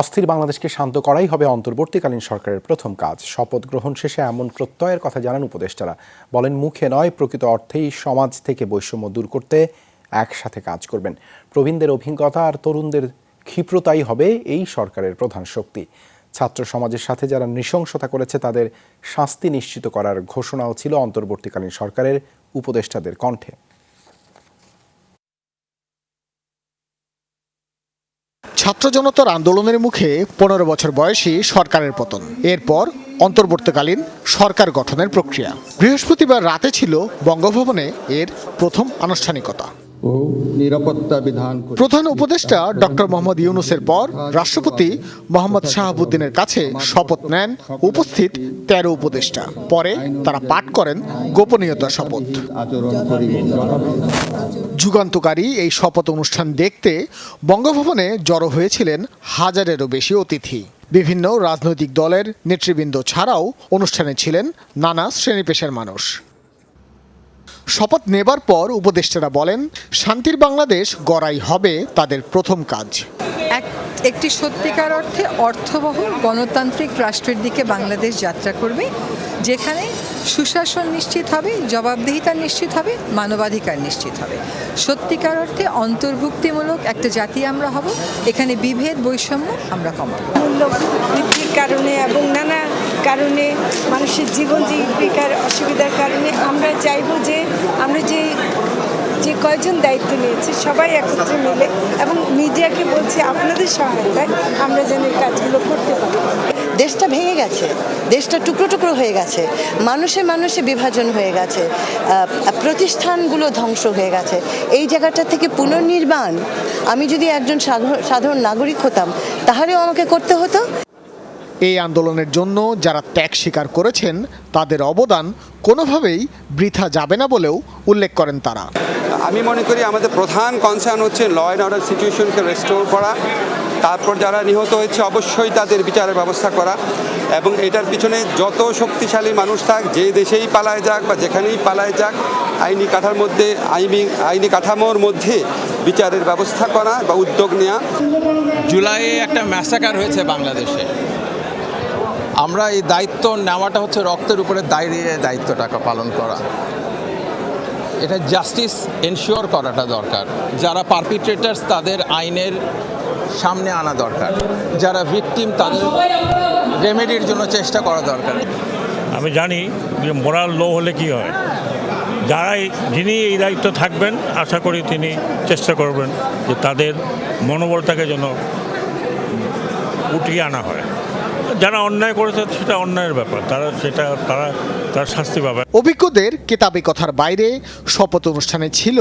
অস্থির বাংলাদেশকে শান্ত করাই হবে অন্তর্বর্তীকালীন সরকারের প্রথম কাজ। শপথ গ্রহণ শেষে এমন প্রত্যয়ের কথা জানান উপদেষ্টারা। বলেন, মুখে নয়, প্রকৃত অর্থেই সমাজ থেকে বৈষম্য দূর করতে একসাথে কাজ করবেন। প্রবীণদের অভিজ্ঞতা আর তরুণদের ক্ষিপ্রতাই হবে এই সরকারের প্রধান শক্তি। ছাত্র সমাজের সাথে যারা নৃশংসতা করেছে, তাদের শাস্তি নিশ্চিত করার ঘোষণাও ছিল অন্তর্বর্তীকালীন সরকারের উপদেষ্টাদের কণ্ঠে। ছাত্র জনতার আন্দোলনের মুখে পনেরো বছর বয়সী সরকারের পতন। এরপর অন্তর্বর্তীকালীন সরকার গঠনের প্রক্রিয়া। বৃহস্পতিবার রাতে ছিল বঙ্গভবনে এর প্রথম আনুষ্ঠানিকতা। ও নিরাপত্তা বিধান প্রধান উপদেষ্টা ডক্টর মোহাম্মদ ইউনুসের পর রাষ্ট্রপতি মোহাম্মদ শাহাবুদ্দিনের কাছে শপথ নেন উপস্থিত তেরো উপদেষ্টা। পরে তারা পাঠ করেন গোপনীয়তার শপথ। যুগান্তকারী এই শপথ অনুষ্ঠান দেখতে বঙ্গভবনে জড়ো হয়েছিলেন হাজারেরও বেশি অতিথি। বিভিন্ন রাজনৈতিক দলের নেতৃবৃন্দ ছাড়াও অনুষ্ঠানে ছিলেন নানা শ্রেণি পেশার মানুষ। শপথ নেবার পর উপদেষ্টারা বলেন শান্তির বাংলাদেশ গড়াই হবে তাদের প্রথম কাজ। এক একটি সত্যিকার অর্থে অর্থবহ গণতান্ত্রিক রাষ্ট্রের দিকে বাংলাদেশ যাত্রা করবে যেখানে সুশাসন নিশ্চিত হবে জবাবদিহিতা নিশ্চিত হবে মানবাধিকার নিশ্চিত হবে। সত্যিকার অর্থে অন্তর্ভুক্তিমূলক একটা জাতি আমরা হব এখানে বিভেদ বৈষম্য আমরা কমাবো। মূল্য বৃদ্ধির কারণে এবং নানা কারণে মানুষের জীবন জীবিকার অসুবিধার কারণে আমরা চাইব যে যে কয়জন দায়িত্ব নিয়েছি, সবাই একত্রে মিলে এবং মিডিয়াকে বলছি আপনাদের সহায়তায় আমরা যেন এই কাজগুলো করতে পারি। দেশটা ভেঙে গেছে, দেশটা টুকরো টুকরো হয়ে গেছে, মানুষে মানুষে বিভাজন হয়ে গেছে প্রতিষ্ঠানগুলো ধ্বংস হয়ে গেছে। এই জায়গাটা থেকে পুনর্নির্মাণ, আমি যদি একজন সাধারণ নাগরিক হতাম, তাহলেও আমাকে করতে হতো। এই আন্দোলনের জন্য যারা ত্যাগ স্বীকার করেছেন তাদের অবদান কোনোভাবেই বৃথা যাবে না বলেও উল্লেখ করেন তারা। আমি মনে করি আমাদের প্রধান কনসার্ন হচ্ছে ল অ্যান্ড অর্ডার সিচুয়েশনকে রেস্টোর করা। তারপর যারা নিহত হয়েছে অবশ্যই তাদের বিচারের ব্যবস্থা করা এবং এটার পিছনে যত শক্তিশালী মানুষ থাক যে দেশেই পালায় যাক বা যেখানেই পালায় যাক আইনি কাঠার মধ্যে আইনি আইনি কাঠামোর মধ্যে বিচারের ব্যবস্থা করা বা উদ্যোগ নেওয়া জুলাইয়ে একটা ম্যাসাকার হয়েছে বাংলাদেশে। আমরা এই দায়িত্ব নেওয়াটা হচ্ছে রক্তের উপরে দাঁড়িয়ে দায়িত্বটাকে পালন করা। এটা জাস্টিস এনশিওর করাটা দরকার। যারা পারপিট্রেটার্স তাদের আইনের সামনে আনা দরকার। যারা ভিকটিম তাদের রেমেডির জন্য চেষ্টা করা দরকার। আমি জানি যে মোরাল লো হলে কি হয়। যারাই, যিনি এই দায়িত্ব থাকবেন, আশা করি তিনি চেষ্টা করবেন যে তাদের মনোবলটাকে যেন উঠিয়ে আনা হয়। যারা অন্যায় করেছে সেটা অন্যায়ের ব্যাপার। তারা সেটা তারা তার শাস্তি পাবে। অভিজ্ঞদের কেতাবি কথার বাইরে শপথ অনুষ্ঠানে ছিল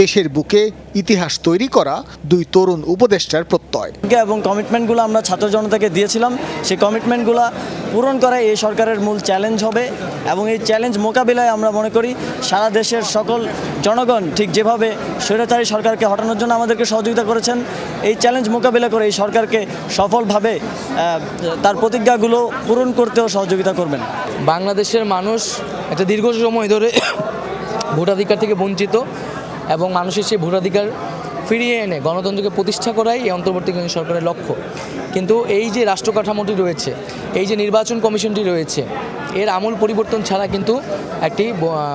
দেশের বুকে ইতিহাস তৈরি করা দুই তরুণ উপদেষ্টার প্রত্যয়। এবং কমিটমেন্টগুলো আমরা ছাত্র জনতাকে দিয়েছিলাম। সেই কমিটমেন্টগুলো পূরণ করা এই সরকারের মূল চ্যালেঞ্জ হবে এবং এই চ্যালেঞ্জ মোকাবিলায় আমরা মনে করি সারা দেশের সকল জনগণ ঠিক যেভাবে স্বৈরাচারী সরকারকে হটানোর জন্য আমাদেরকে সহযোগিতা করেছেন এই চ্যালেঞ্জ মোকাবিলা করে এই সরকারকে সফলভাবে তার প্রতিজ্ঞাগুলো পূরণ করতেও সহযোগিতা করবেন। বাংলাদেশের মানুষ একটা দীর্ঘ সময় ধরে ভোটাধিকার থেকে বঞ্চিত এবং মানুষের সেই ভোটাধিকার ফিরিয়ে এনে গণতন্ত্রকে প্রতিষ্ঠা করাই এই অন্তর্বর্তীকালীন সরকারের লক্ষ্য। কিন্তু এই যে রাষ্ট্র কাঠামোটি রয়েছে, এই যে নির্বাচন কমিশনটি রয়েছে, এর আমূল পরিবর্তন ছাড়া কিন্তু একটি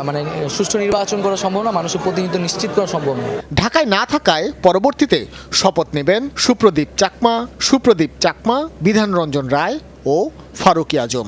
মানে সুষ্ঠু নির্বাচন করা সম্ভব না, মানুষের প্রতিনিধিত্ব নিশ্চিত করা সম্ভব না। ঢাকায় না থাকায় পরবর্তীতে শপথ নেবেন সুপ্রদীপ চাকমা সুপ্রদীপ চাকমা, বিধানরঞ্জন রায় ও ফারুকি আজম।